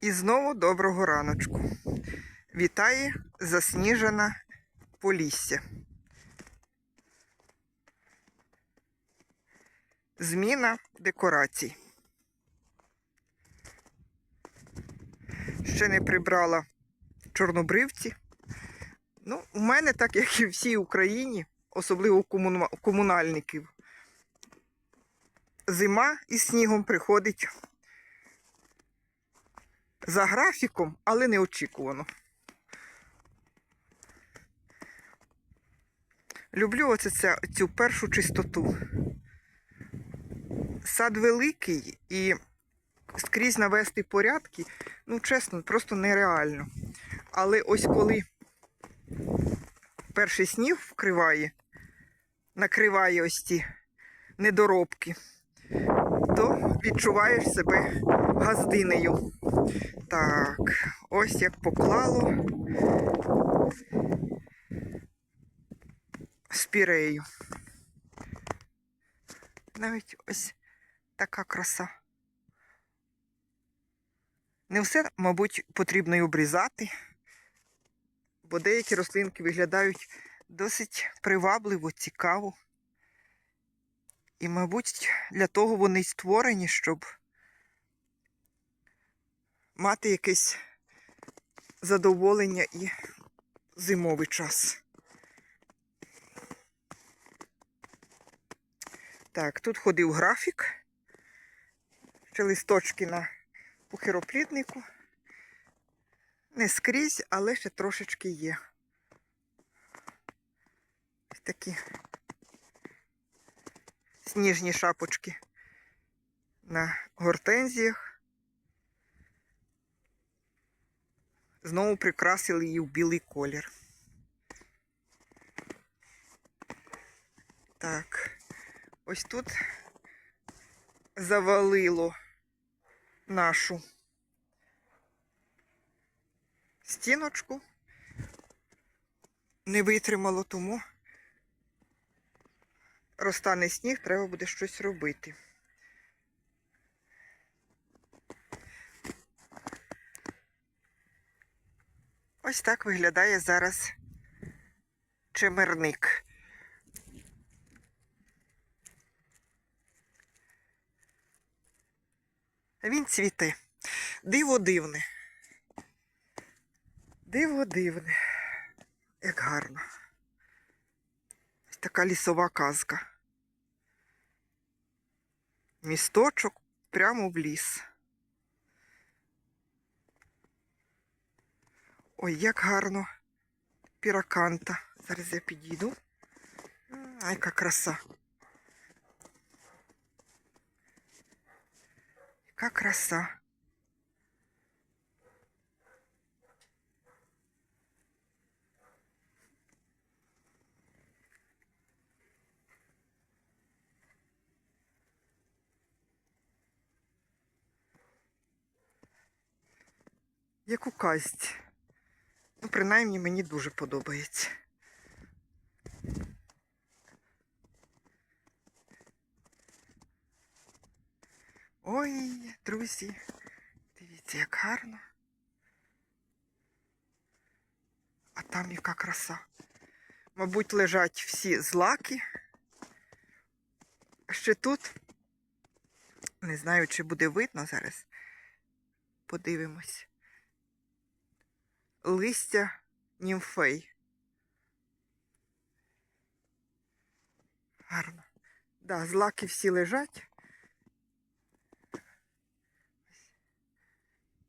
І знову доброго раночку. Вітає засніжена Полісся. Зміна декорацій. Ще не прибрала чорнобривці. Ну, у мене, так як і в всій Україні, особливо у комунальників, зима із снігом приходить за графіком, але неочікувано. Люблю оце ця, цю першу чистоту. Сад великий і скрізь навести порядки, ну, чесно, просто нереально. Але ось коли перший сніг вкриває, накриває ось ці недоробки, то відчуваєш себе газдинею. Так, ось як поклало спірею. Навіть ось така краса. Не все, мабуть, потрібно й обрізати, бо деякі рослинки виглядають досить привабливо, цікаво. І, мабуть, для того вони й створені, щоб мати якесь задоволення і зимовий час. Так, тут ходив графік. Ще листочки на пухироплітнику. Не скрізь, але ще трошечки є. Такі сніжні шапочки на гортензіях. Знову прикрасили її в білий колір. Так, ось тут завалило нашу стіночку. Не витримало, тому розтане сніг, треба буде щось робити. Ось так виглядає зараз чемерник. Він цвіте. Диво дивне. Диво дивне. Як гарно. Ось така лісова казка. Місточок прямо в ліс. Ой, як гарно. Піраканта. Зараз я підійду. Ай, яка краса. Яка краса. Як у казці. Ну, принаймні мені дуже подобається. Ой, друзі, дивіться, як гарно. А там яка краса. Мабуть, лежать всі злаки. Ще тут. Не знаю, чи буде видно зараз. Подивимось. Листя німфей. Гарно. Да, злаки всі лежать.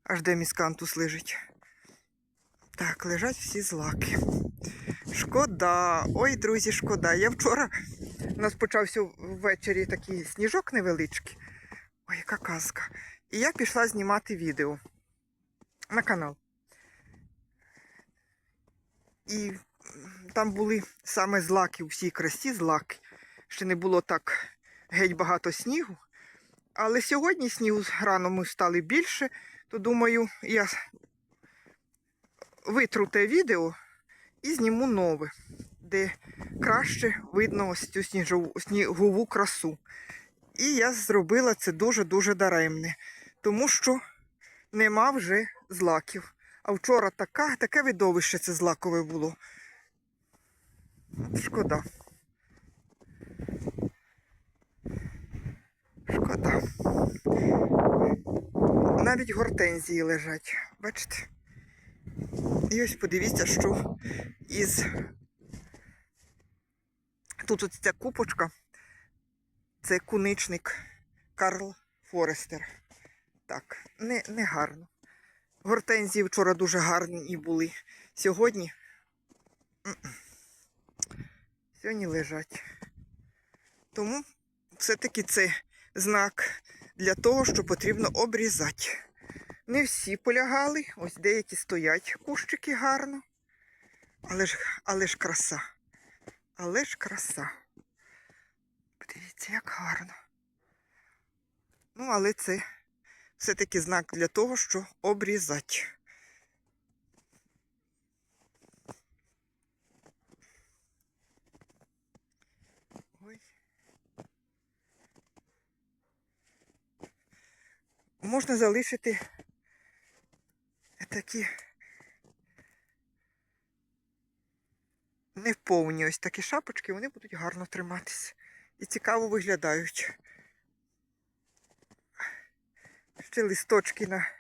Аж де міскантус лежить. Так, лежать всі злаки. Шкода. Ой, друзі, шкода. Я вчора у нас почався ввечері такий сніжок невеличкий. Ой, яка казка. І я пішла знімати відео на канал. І там були саме злаки у всій красі злаки. Ще не було так геть багато снігу. Але сьогодні снігу рано ми стали більше, то думаю, я витру те відео і зніму нове, де краще видно ось цю сніжову, снігову красу. І я зробила це дуже-дуже даремне, тому що нема вже злаків. А вчора така, таке видовище це злакове було. Шкода. Шкода. Навіть гортензії лежать. Бачите? І ось подивіться, що із. Тут ось ця купочка. Це куничник Карл Форестер. Так, не, не гарно. Гортензії вчора дуже гарні були. Сьогодні. Сьогодні лежать. Тому все-таки це знак для того, що потрібно обрізати. Не всі полягали, ось деякі стоять кущики гарно. Але ж, але ж краса. Але ж краса. Подивіться, як гарно. Ну, але це все-таки знак для того, що обрізати. Можна залишити такі неповні ось такі шапочки, вони будуть гарно триматися і цікаво виглядають. Ще листочки на.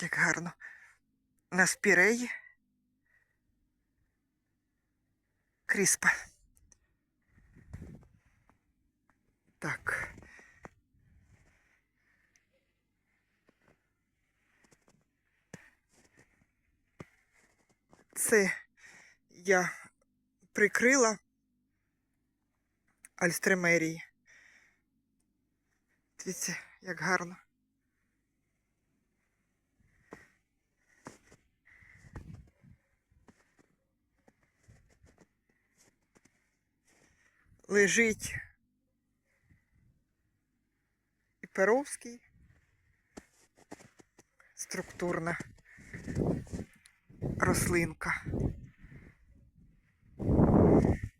Як гарно. На спіреї. Кріспа. Так. Це я прикрила альстремерії. Дивіться, як гарно. Лежить і Перовський. Структурна рослинка.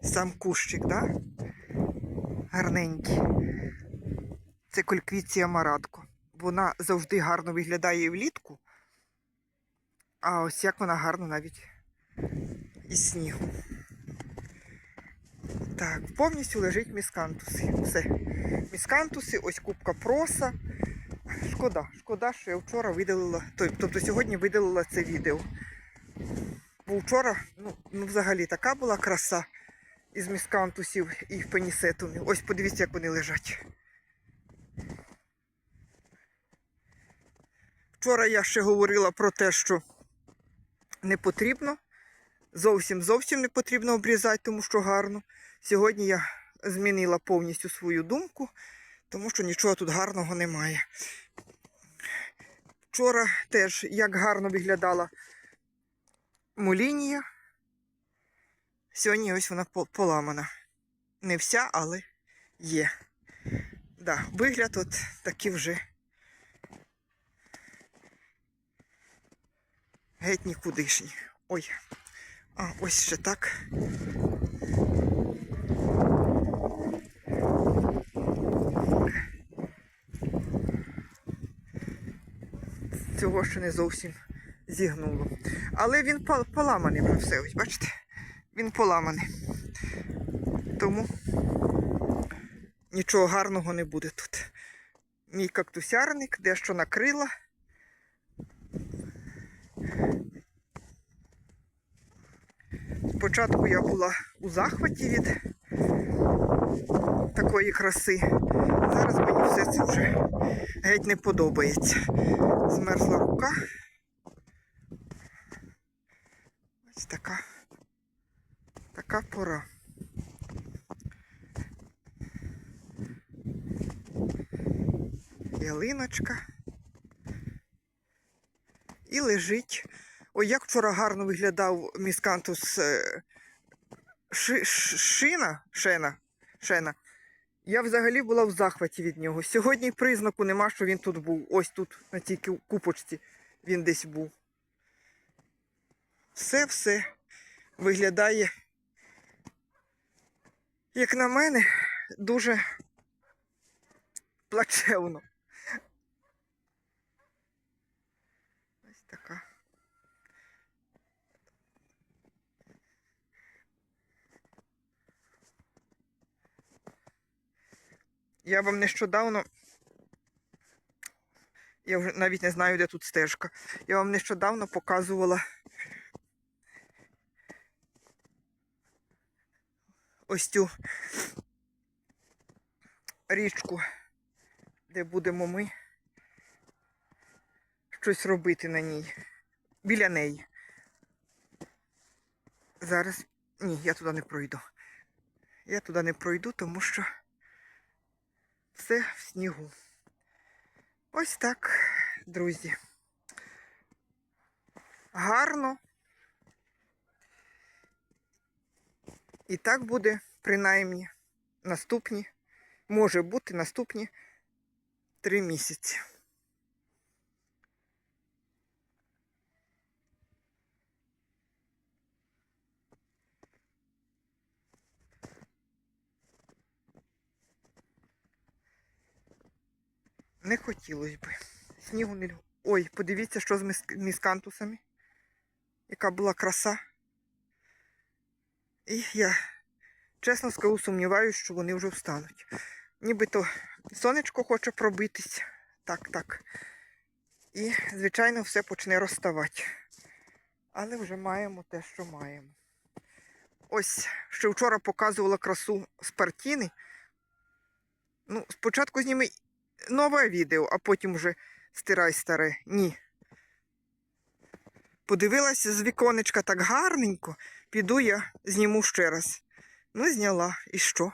Сам кущик, да? Гарненький. Це кольквіція марадко. Вона завжди гарно виглядає влітку. А ось як вона гарно навіть із снігу. Так, повністю лежить міскантуси. Все. Міскантуси, ось кубка проса. Шкода, шкода, що я вчора видалила, тобто сьогодні видалила це відео. Бо вчора, ну, ну взагалі така була краса із міскантусів і пенісетумів. Ось подивіться, як вони лежать. Вчора я ще говорила про те, що не потрібно. Зовсім зовсім не потрібно обрізати, тому що гарно. Сьогодні я змінила повністю свою думку, тому що нічого тут гарного немає. Вчора теж як гарно виглядала молінія. Сьогодні ось вона поламана. Не вся, але є. Да, вигляд от такий вже геть нікудишній. Ой. А, ось ще так. Цього ще не зовсім зігнуло. Але він поламаний вже все. Ось бачите? Він поламаний. Тому нічого гарного не буде тут. Мій кактусярник дещо накрила. Спочатку я була у захваті від такої краси. Зараз мені все це вже геть не подобається. Змерзла рука. Ось така, така пора. Ялиночка. І лежить. Ой, як вчора гарно виглядав міскантус е, ши, шина, шена, шена. Я взагалі була в захваті від нього. Сьогодні признаку нема, що він тут був. Ось тут, на ку- купочці, він десь був. Все-все виглядає, як на мене, дуже плачевно. Ось така. Я вам нещодавно. Я вже навіть не знаю, де тут стежка. Я вам нещодавно показувала ось цю річку, де будемо ми щось робити на ній. Біля неї. Зараз. Ні, я туди не пройду. Я туди не пройду, тому що все в снігу. Ось так, друзі. Гарно. І так буде принаймні наступні, може бути наступні три місяці. Не хотілося б. Снігу не Ой, подивіться, що з міскантусами. Яка була краса. І я чесно скажу, сумніваюся, що вони вже встануть. Нібито сонечко хоче пробитись. Так, так. І, звичайно, все почне розставати. Але вже маємо те, що маємо. Ось, ще вчора показувала красу Спартіни. Ну, спочатку зніми нове відео, а потім вже стирай старе. Ні. Подивилася з віконечка так гарненько. Піду я зніму ще раз. Ну, зняла. І що?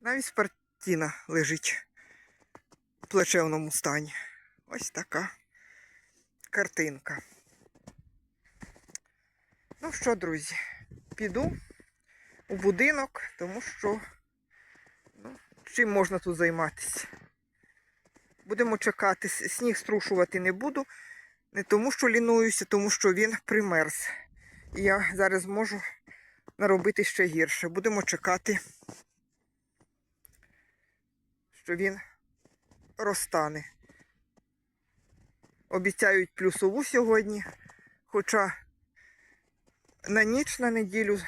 Навіть спартіна лежить в плачевному стані. Ось така картинка. Ну що, друзі, піду у будинок, тому що ну, чим можна тут займатися. Будемо чекати. Сніг струшувати не буду. Не тому, що лінуюся, тому що він примерз. І я зараз можу наробити ще гірше. Будемо чекати, що він розтане. Обіцяють плюсову сьогодні, хоча на ніч на неділю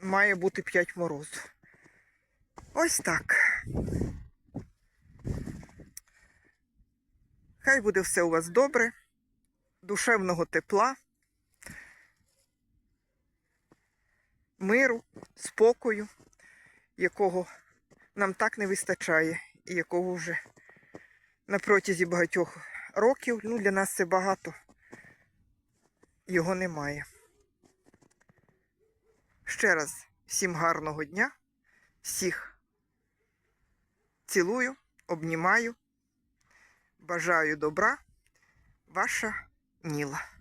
має бути 5 морозу. Ось так. Хай буде все у вас добре, душевного тепла, миру, спокою, якого нам так не вистачає, і якого вже на протязі багатьох років, ну для нас це багато, його немає. Ще раз всім гарного дня, всіх цілую, обнімаю. Бажаю добра, ваша Ніла.